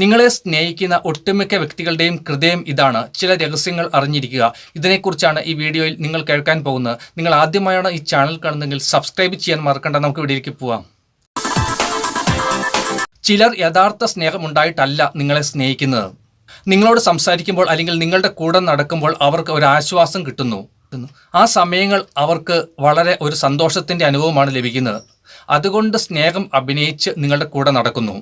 നിങ്ങളെ സ്നേഹിക്കുന്ന ഒട്ടുമിക്ക വ്യക്തികളുടെയും ഹൃദയം ഇതാണ്. ചില രഹസ്യങ്ങൾ അറിഞ്ഞിരിക്കുക. ഇതിനെക്കുറിച്ചാണ് ഈ വീഡിയോയിൽ നിങ്ങൾ കേൾക്കാൻ പോകുന്നത്. നിങ്ങൾ ആദ്യമായാണ് ഈ ചാനൽ കാണുന്നതെങ്കിൽ സബ്സ്ക്രൈബ് ചെയ്യാൻ മറക്കണ്ട. നമുക്ക് വീഡിയോയിലേക്ക് പോവാം. ചിലർ യഥാർത്ഥ സ്നേഹമുണ്ടായിട്ടല്ല നിങ്ങളെ സ്നേഹിക്കുന്നത്. നിങ്ങളോട് സംസാരിക്കുമ്പോൾ അല്ലെങ്കിൽ നിങ്ങളുടെ കൂടെ നടക്കുമ്പോൾ അവർക്ക് ഒരു ആശ്വാസം കിട്ടുന്നു. ആ സമയങ്ങൾ അവർക്ക് വളരെ ഒരു സന്തോഷത്തിന്റെ അനുഭവമാണ് ലഭിക്കുന്നത്. അതുകൊണ്ട് സ്നേഹം അഭിനയിച്ച് നിങ്ങളുടെ കൂടെ നടക്കുന്നു.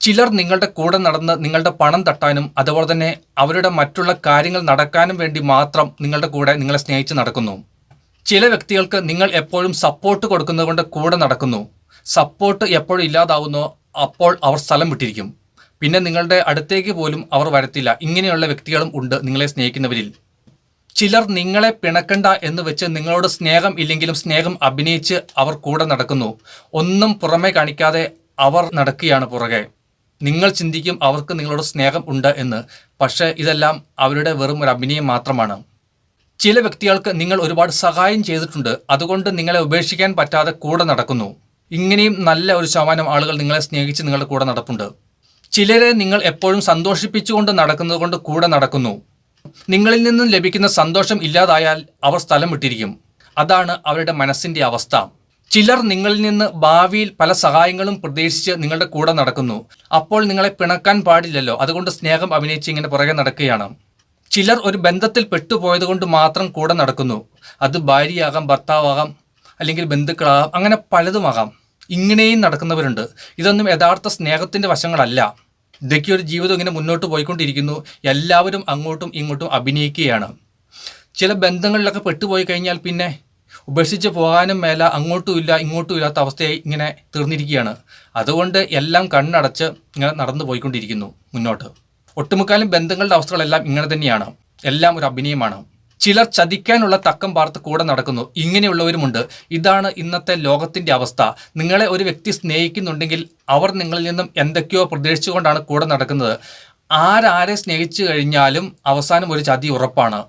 ചിലർ നിങ്ങളുടെ കൂടെ നടന്ന് നിങ്ങളുടെ പണം തട്ടാനും അതുപോലെ തന്നെ അവരുടെ മറ്റുള്ള കാര്യങ്ങൾ നടക്കാനും വേണ്ടി മാത്രം നിങ്ങളുടെ കൂടെ നിങ്ങളെ സ്നേഹിച്ച് നടക്കുന്നു. ചില വ്യക്തികൾക്ക് നിങ്ങൾ എപ്പോഴും സപ്പോർട്ട് കൊടുക്കുന്നതുകൊണ്ട് കൂടെ നടക്കുന്നു. സപ്പോർട്ട് എപ്പോഴും ഇല്ലാതാവുന്നോ അപ്പോൾ അവർ സ്ഥലം വിട്ടിരിക്കും. പിന്നെ നിങ്ങളുടെ അടുത്തേക്ക് പോലും അവർ വരത്തില്ല. ഇങ്ങനെയുള്ള വ്യക്തികളും ഉണ്ട് നിങ്ങളെ സ്നേഹിക്കുന്നവരിൽ. ചിലർ നിങ്ങളെ പിണക്കണ്ട എന്ന് വെച്ച് നിങ്ങളോട് സ്നേഹം ഇല്ലെങ്കിലും സ്നേഹം അഭിനയിച്ച് അവർ കൂടെ നടക്കുന്നു. ഒന്നും പുറമെ കാണിക്കാതെ അവർ നടക്കുകയാണ് പുറകെ. നിങ്ങൾ ചിന്തിക്കും അവർക്ക് നിങ്ങളോട് സ്നേഹം ഉണ്ട് എന്ന്. പക്ഷേ ഇതെല്ലാം അവരുടെ വെറും ഒരു അഭിനയം മാത്രമാണ്. ചില വ്യക്തികൾക്ക് നിങ്ങൾ ഒരുപാട് സഹായം ചെയ്തിട്ടുണ്ട്. അതുകൊണ്ട് നിങ്ങളെ ഉപേക്ഷിക്കാൻ പറ്റാതെ കൂടെ നടക്കുന്നു. ഇങ്ങനെയും നല്ല ഒരു ശതമാനം ആളുകൾ നിങ്ങളെ സ്നേഹിച്ച് നിങ്ങളുടെ കൂടെ നടപ്പുണ്ട്. ചിലരെ നിങ്ങൾ എപ്പോഴും സന്തോഷിപ്പിച്ചുകൊണ്ട് നടക്കുന്നത് കൊണ്ട് കൂടെ നടക്കുന്നു. നിങ്ങളിൽ നിന്നും ലഭിക്കുന്ന സന്തോഷം ഇല്ലാതായാൽ അവർ സ്ഥലം വിട്ടിരിക്കും. അതാണ് അവരുടെ മനസ്സിന്റെ അവസ്ഥ. ചിലർ നിങ്ങളിൽ നിന്ന് ഭാവിയിൽ പല സഹായങ്ങളും പ്രതീക്ഷിച്ച് നിങ്ങളുടെ കൂടെ നടക്കുന്നു. അപ്പോൾ നിങ്ങളെ പിണക്കാൻ പാടില്ലല്ലോ. അതുകൊണ്ട് സ്നേഹം അഭിനയിച്ച് ഇങ്ങനെ പുറകെ നടക്കുകയാണ്. ചിലർ ഒരു ബന്ധത്തിൽ പെട്ടുപോയത് കൊണ്ട് മാത്രം കൂടെ നടക്കുന്നു. അത് ഭാര്യയാകാം ഭർത്താവാകാം അല്ലെങ്കിൽ ബന്ധുക്കളാകാം അങ്ങനെ പലതുമാകാം. ഇങ്ങനെയും നടക്കുന്നവരുണ്ട്. ഇതൊന്നും യഥാർത്ഥ സ്നേഹത്തിന്റെ വശങ്ങളല്ല. ഇതൊക്കെ ഒരു ജീവിതം ഇങ്ങനെ മുന്നോട്ട് പോയിക്കൊണ്ടിരിക്കുന്നു. എല്ലാവരും അങ്ങോട്ടും ഇങ്ങോട്ടും അഭിനയിക്കുകയാണ്. ചില ബന്ധങ്ങളിലൊക്കെ പെട്ടുപോയി കഴിഞ്ഞാൽ പിന്നെ ഉപേക്ഷിച്ച് പോകാനും മേല അങ്ങോട്ടുമില്ല ഇങ്ങോട്ടും ഇല്ലാത്ത അവസ്ഥയായി ഇങ്ങനെ തീർന്നിരിക്കുകയാണ്. അതുകൊണ്ട് എല്ലാം കണ്ണടച്ച് ഇങ്ങനെ നടന്നു പോയിക്കൊണ്ടിരിക്കുന്നു മുന്നോട്ട്. ഒട്ടുമുക്കാലും ബന്ധങ്ങളുടെ അവസ്ഥകളെല്ലാം ഇങ്ങനെ തന്നെയാണ്. എല്ലാം ഒരു അഭിനയമാണ്. ചിലർ ചതിക്കാനുള്ള തക്കം പാർത്ത് കൂടെ നടക്കുന്നു. ഇങ്ങനെയുള്ളവരുമുണ്ട്. ഇതാണ് ഇന്നത്തെ ലോകത്തിന്റെ അവസ്ഥ. നിങ്ങളെ ഒരു വ്യക്തി സ്നേഹിക്കുന്നുണ്ടെങ്കിൽ അവർ നിങ്ങളിൽ നിന്നും എന്തൊക്കെയോ പ്രതീക്ഷിച്ചുകൊണ്ടാണ് കൂടെ നടക്കുന്നത്. ആരാരെ സ്നേഹിച്ചു കഴിഞ്ഞാലും അവസാനം ഒരു ചതി ഉറപ്പാണ്.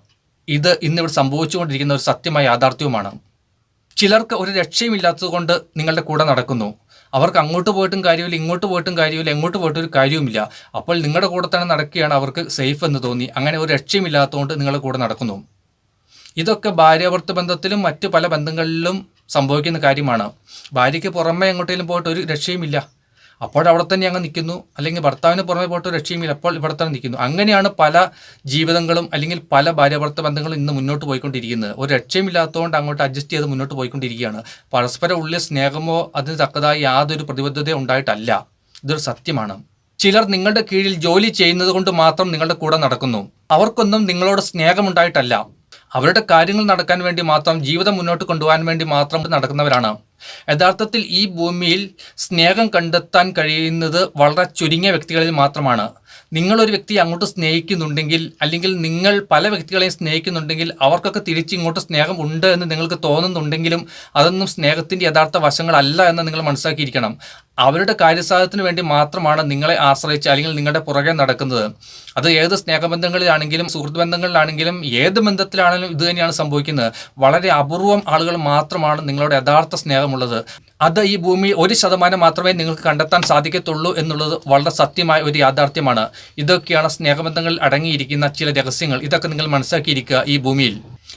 ഇത് ഇന്നിവിടെ സംഭവിച്ചുകൊണ്ടിരിക്കുന്ന ഒരു സത്യമായ യാഥാർത്ഥ്യവുമാണ്. ചിലർക്ക് ഒരു രക്ഷയുമില്ലാത്തതുകൊണ്ട് നിങ്ങളുടെ കൂടെ നടക്കുന്നു. അവർക്ക് അങ്ങോട്ട് പോയിട്ടും കാര്യമില്ല ഇങ്ങോട്ട് പോയിട്ടും കാര്യമില്ല എങ്ങോട്ട് പോയിട്ട് ഒരു കാര്യവുമില്ല. അപ്പോൾ നിങ്ങളുടെ കൂടെ തന്നെ നടക്കുകയാണ് അവർക്ക് സേഫ് എന്ന് തോന്നി. അങ്ങനെ ഒരു രക്ഷയുമില്ലാത്തതുകൊണ്ട് നിങ്ങളുടെ കൂടെ നടക്കുന്നു. ഇതൊക്കെ ഭാര്യാഭർത്ത ബന്ധത്തിലും മറ്റു പല ബന്ധങ്ങളിലും സംഭവിക്കുന്ന കാര്യമാണ്. ഭാര്യയ്ക്ക് പുറമേ എങ്ങോട്ടേലും പോയിട്ട് ഒരു രക്ഷയുമില്ല. അപ്പോൾ അവിടെ തന്നെ അങ്ങ് നിൽക്കുന്നു. അല്ലെങ്കിൽ ഭർത്താവിന് പുറമെ പോയിട്ട് രക്ഷയുമില്ല. അപ്പോൾ ഇവിടെ തന്നെ നിൽക്കുന്നു. അങ്ങനെയാണ് പല ജീവിതങ്ങളും അല്ലെങ്കിൽ പല ഭാര്യാഭർത്ത ബന്ധങ്ങളും ഇന്ന് മുന്നോട്ട് പോയിക്കൊണ്ടിരിക്കുന്നത്. ഒരു രക്ഷയുമില്ലാത്തതുകൊണ്ട് അങ്ങോട്ട് അഡ്ജസ്റ്റ് ചെയ്ത് മുന്നോട്ട് പോയിക്കൊണ്ടിരിക്കുകയാണ്. പരസ്പരം ഉള്ളിൽ സ്നേഹമോ അതിന് തക്കതായ യാതൊരു പ്രതിബദ്ധതയോ ഉണ്ടായിട്ടല്ല. ഇതൊരു സത്യമാണ്. ചിലർ നിങ്ങളുടെ കീഴിൽ ജോലി ചെയ്യുന്നത് കൊണ്ട് മാത്രം നിങ്ങളുടെ കൂടെ നടക്കുന്നു. അവർക്കൊന്നും നിങ്ങളോട് സ്നേഹമുണ്ടായിട്ടല്ല. അവരുടെ കാര്യങ്ങൾ നടക്കാൻ വേണ്ടി മാത്രം ജീവിതം മുന്നോട്ട് കൊണ്ടുപോകാൻ വേണ്ടി മാത്രം നടക്കുന്നവരാണ്. യഥാർത്ഥത്തിൽ ഈ ഭൂമിയിൽ സ്നേഹം കണ്ടെത്താൻ കഴിയുന്നത് വളരെ ചുരുങ്ങിയ വ്യക്തികളിൽ മാത്രമാണ്. നിങ്ങളൊരു വ്യക്തിയെ അങ്ങോട്ട് സ്നേഹിക്കുന്നുണ്ടെങ്കിൽ അല്ലെങ്കിൽ നിങ്ങൾ പല വ്യക്തികളെയും സ്നേഹിക്കുന്നുണ്ടെങ്കിൽ അവർക്കൊക്കെ തിരിച്ചിങ്ങോട്ട് സ്നേഹം ഉണ്ട് എന്ന് നിങ്ങൾക്ക് തോന്നുന്നുണ്ടെങ്കിലും അതൊന്നും സ്നേഹത്തിന്റെ യഥാർത്ഥ വശങ്ങളല്ല എന്ന് നിങ്ങൾ മനസ്സിലാക്കിയിരിക്കണം. അവരുടെ കാര്യസാധനത്തിന് വേണ്ടി മാത്രമാണ് നിങ്ങളെ ആശ്രയിച്ച് അല്ലെങ്കിൽ നിങ്ങളുടെ പുറകെ നടക്കുന്നത്. അത് ഏത് സ്നേഹബന്ധങ്ങളിലാണെങ്കിലും സുഹൃത്ത് ബന്ധങ്ങളിലാണെങ്കിലും ഏത് ബന്ധത്തിലാണെങ്കിലും ഇത് തന്നെയാണ് സംഭവിക്കുന്നത്. വളരെ അപൂർവം ആളുകൾ മാത്രമാണ് നിങ്ങളുടെ യഥാർത്ഥ സ്നേഹമുള്ളത്. അത് ഈ ഭൂമിയിൽ ഒരു ശതമാനം മാത്രമേ നിങ്ങൾക്ക് കണ്ടെത്താൻ സാധിക്കത്തുള്ളൂ എന്നുള്ളത് വളരെ സത്യമായ ഒരു യാഥാർത്ഥ്യമാണ്. ഇതൊക്കെയാണ് സ്നേഹബന്ധങ്ങളിൽ അടങ്ങിയിരിക്കുന്ന ചില രഹസ്യങ്ങൾ. ഇതൊക്കെ നിങ്ങൾ മനസ്സിലാക്കിയിരിക്കുക ഈ ഭൂമിയിൽ.